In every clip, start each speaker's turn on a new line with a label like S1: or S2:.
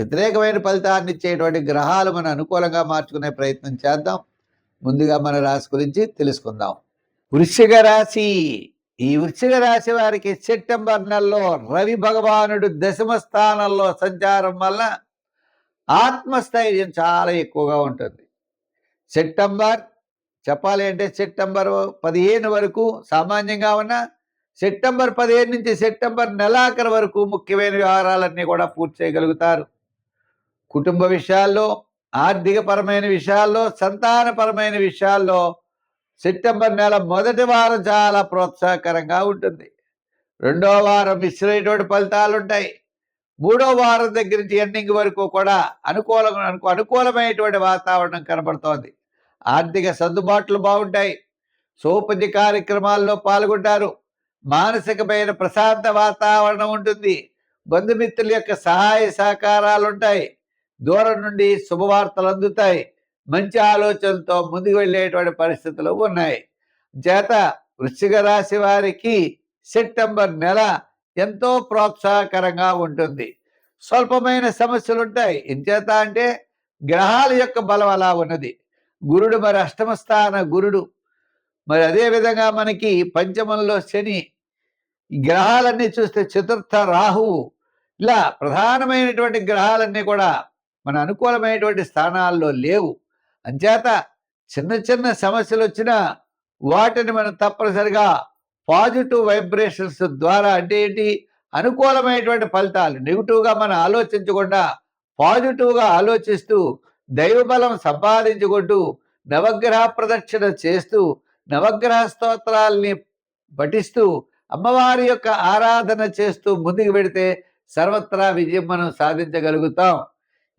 S1: వ్యతిరేకమైన ఫలితాన్ని ఇచ్చేటువంటి గ్రహాలు మనం అనుకూలంగా మార్చుకునే ప్రయత్నం చేద్దాం. ముందుగా మన రాశి గురించి తెలుసుకుందాం. వృశ్చిక రాశి. ఈ వృశ్చిక రాశి వారికి సెప్టెంబర్ నెలలో రవి భగవానుడు దశమ స్థానంలో సంచారం వల్ల ఆత్మస్థైర్యం చాలా ఎక్కువగా ఉంటుంది. సెప్టెంబర్ చెప్పాలి అంటే సెప్టెంబర్ పదిహేను వరకు సామాన్యంగా ఉన్న సెప్టెంబర్ పదిహేను నుంచి సెప్టెంబర్ నెలాఖరు వరకు ముఖ్యమైన వ్యవహారాలన్నీ కూడా పూర్తి చేయగలుగుతారు. కుటుంబ విషయాల్లో ఆర్థికపరమైన విషయాల్లో సంతానపరమైన విషయాల్లో సెప్టెంబర్ నెల మొదటి వారం చాలా ప్రోత్సాహకరంగా ఉంటుంది. రెండో వారం మిశ్రమైనటువంటి ఫలితాలు ఉంటాయి మూడో వారం దగ్గర నుంచి ఎండింగ్ వరకు కూడా అనుకూలం అనుకో అనుకూలమైనటువంటి వాతావరణం కనబడుతోంది. ఆర్థిక సర్దుబాట్లు బాగుంటాయి. సోపతి కార్యక్రమాల్లో పాల్గొంటారు. మానసికమైన ప్రశాంత వాతావరణం ఉంటుంది. బంధుమిత్రుల యొక్క సహాయ సహకారాలు ఉంటాయి దూరం నుండి శుభవార్తలు అందుతాయి. మంచి ఆలోచనతో ముందుకు వెళ్ళేటువంటి పరిస్థితులు ఉన్నాయి. చేత వృశ్చిక రాశి వారికి సెప్టెంబర్ నెల ఎంతో ప్రోత్సాహకరంగా ఉంటుంది. స్వల్పమైన సమస్యలు ఉంటాయి. ఎంచేత అంటే గ్రహాల యొక్క బలం అలా ఉన్నది. గురుడు మరి అష్టమ స్థాన గురుడు. మరి అదేవిధంగా మనకి పంచమంలో శని. గ్రహాలన్నీ చూస్తే చతుర్థ రాహువు. ఇలా ప్రధానమైనటువంటి గ్రహాలన్నీ కూడా మన అనుకూలమైనటువంటి స్థానాల్లో లేవు. అంచేత చిన్న చిన్న సమస్యలు వచ్చినా వాటిని మనం తప్పనిసరిగా పాజిటివ్ వైబ్రేషన్స్ ద్వారా అంటే ఏంటి? అనుకూలమైనటువంటి ఫలితాలు నెగిటివ్గా మనం ఆలోచించకుండా పాజిటివ్గా ఆలోచిస్తూ దైవబలం సంపాదించుకుంటూ నవగ్రహ ప్రదక్షిణ చేస్తూ నవగ్రహ స్తోత్రాల్ని పఠిస్తూ అమ్మవారి యొక్క ఆరాధన చేస్తూ ముందుకు పెడితే సర్వత్రా విజయం మనం సాధించగలుగుతాం.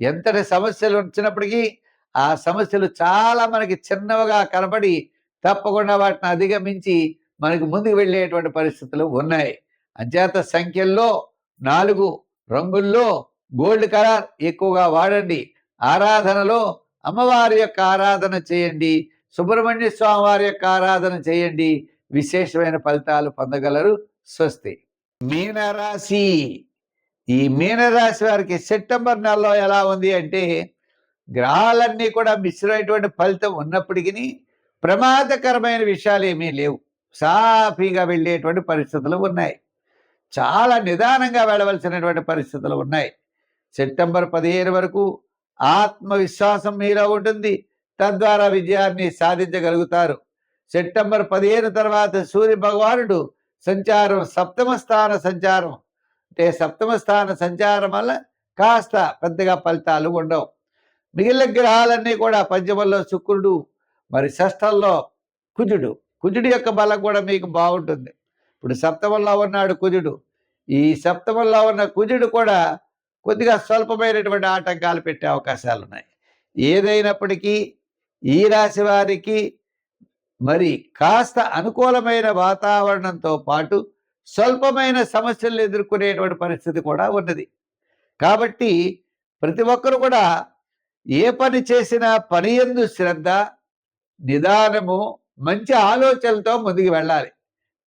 S1: ఎంతటి సమస్యలు వచ్చినప్పటికీ ఆ సమస్యలు చాలా మనకి చిన్నవిగా కనబడి తప్పకుండా వాటిని అధిగమించి మనకి ముందుకు వెళ్ళేటువంటి పరిస్థితులు ఉన్నాయి. అంచేత సంఖ్యల్లో నాలుగు రంగుల్లో గోల్డ్ కలర్ ఎక్కువగా వాడండి. ఆరాధనలో అమ్మవారి యొక్క ఆరాధన చేయండి. సుబ్రహ్మణ్య స్వామి వారి యొక్క ఆరాధన చేయండి. విశేషమైన ఫలితాలు పొందగలరు. స్వస్తి. మీనరాశి. ఈ మీనరాశి వారికి సెప్టెంబర్ నెలలో ఎలా ఉంది అంటే గ్రహాలన్నీ కూడా మిశ్రమైనటువంటి ఫలితం ఉన్నప్పటికీ ప్రమాదకరమైన విషయాలు ఏమీ లేవు. సాఫీగా వెళ్ళేటువంటి పరిస్థితులు ఉన్నాయి. చాలా నిదానంగా వెళ్ళవలసినటువంటి పరిస్థితులు ఉన్నాయి. సెప్టెంబర్ పదిహేను వరకు ఆత్మవిశ్వాసం మీలో ఉంటుంది. తద్వారా విజయాన్ని సాధించగలుగుతారు. సెప్టెంబర్ పదిహేను తర్వాత సూర్య భగవానుడు సంచారం సప్తమ స్థాన సంచారం అంటే సప్తమ స్థాన సంచారం వల్ల కాస్త పెద్దగా ఫలితాలు ఉండవు. మిగిలిన గ్రహాలన్నీ కూడా పంచమంలో శుక్రుడు మరి షష్టంలో కుజుడు. కుజుడు యొక్క బలం కూడా మీకు బాగుంటుంది. ఇప్పుడు సప్తమంలో ఉన్నాడు కుజుడు. ఈ సప్తమంలో ఉన్న కుజుడు కూడా కొద్దిగా స్వల్పమైనటువంటి ఆటంకాలు పెట్టే అవకాశాలు ఉన్నాయి. ఏదైనప్పటికీ ఈ రాశి వారికి మరి కాస్త అనుకూలమైన వాతావరణంతో పాటు స్వల్పమైన సమస్యలు ఎదుర్కొనేటువంటి పరిస్థితి కూడా ఉన్నది. కాబట్టి ప్రతి ఒక్కరు కూడా ఏ పని చేసినా పని ఎందు శ్రద్ధ నిదానము మంచి ఆలోచనలతో ముందుకు వెళ్ళాలి.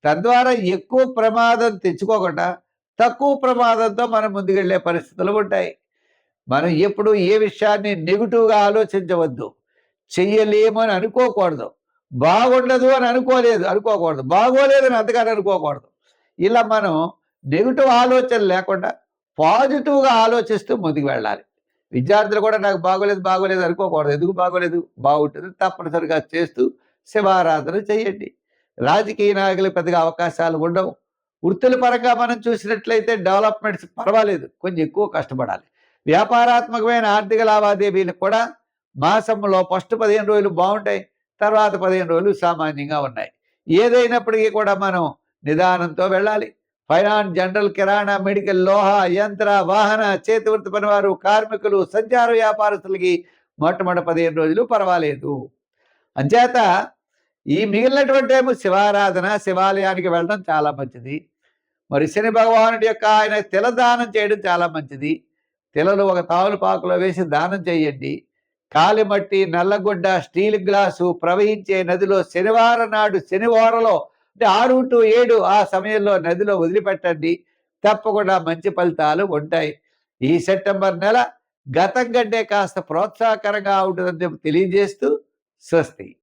S1: తద్వారా ఎక్కువ ప్రమాదం తెచ్చుకోకుండా తక్కువ ప్రమాదంతో మనం ముందుకెళ్ళే పరిస్థితులు ఉంటాయి. మనం ఎప్పుడు ఏ విషయాన్ని నెగిటివ్గా ఆలోచించవద్దు. చెయ్యలేము అని అనుకోకూడదు. బాగుండదు అని అనుకోలేదు అనుకోకూడదు. బాగోలేదని అంతగానే అనుకోకూడదు. ఇలా మనం నెగిటివ్ ఆలోచన లేకుండా పాజిటివ్గా ఆలోచిస్తూ ముందుకు వెళ్ళాలి. విద్యార్థులు కూడా నాకు బాగోలేదు బాగోలేదు అనుకోకూడదు. ఎందుకు బాగోలేదు? బాగుంటుంది. తప్పనిసరిగా చేస్తూ శివారాధన చేయండి. రాజకీయ నాయకులు పెద్దగా అవకాశాలు ఉండవు. వృత్తుల పరంగా మనం చూసినట్లయితే డెవలప్మెంట్స్ పర్వాలేదు. కొంచెం ఎక్కువ కష్టపడాలి. వ్యాపారాత్మకమైన ఆర్థిక లావాదేవీలు కూడా మాసంలో ఫస్ట్ పదిహేను రోజులు బాగుంటాయి. తర్వాత పదిహేను రోజులు సామాన్యంగా ఉన్నాయి. ఏదైనప్పటికీ కూడా మనం నిదానంతో వెళ్ళాలి. ఫైనాన్స్ జనరల్ కిరాణా మెడికల్ లోహ యంత్ర వాహన చేతివృత్తి పనివారు కార్మికులు సంచార వ్యాపారస్తులకి మొట్టమొదటి పదిహేను రోజులు పర్వాలేదు. అంచేత ఈ మిగిలినటువంటి ఏమో శివారాధన శివాలయానికి వెళ్ళడం చాలా మంచిది. మరి శని భగవానుడి యొక్క ఆయన తిల దానం చేయడం చాలా మంచిది. తిలలు ఒక తావులు పాకులో వేసి దానం చేయండి. కాలిమట్టి నల్లగుడ్డ స్టీల్ గ్లాసు ప్రవహించే నదిలో శనివారం నాడు శనివారంలో అంటే ఆరు టు ఏడు ఆ సమయంలో నదిలో వదిలిపెట్టండి. తప్పకుండా మంచి ఫలితాలు ఉంటాయి. ఈ సెప్టెంబర్ నెల గతం కంటే కాస్త ప్రోత్సాహకరంగా ఉంటుందని తెలియజేస్తూ స్వస్తి.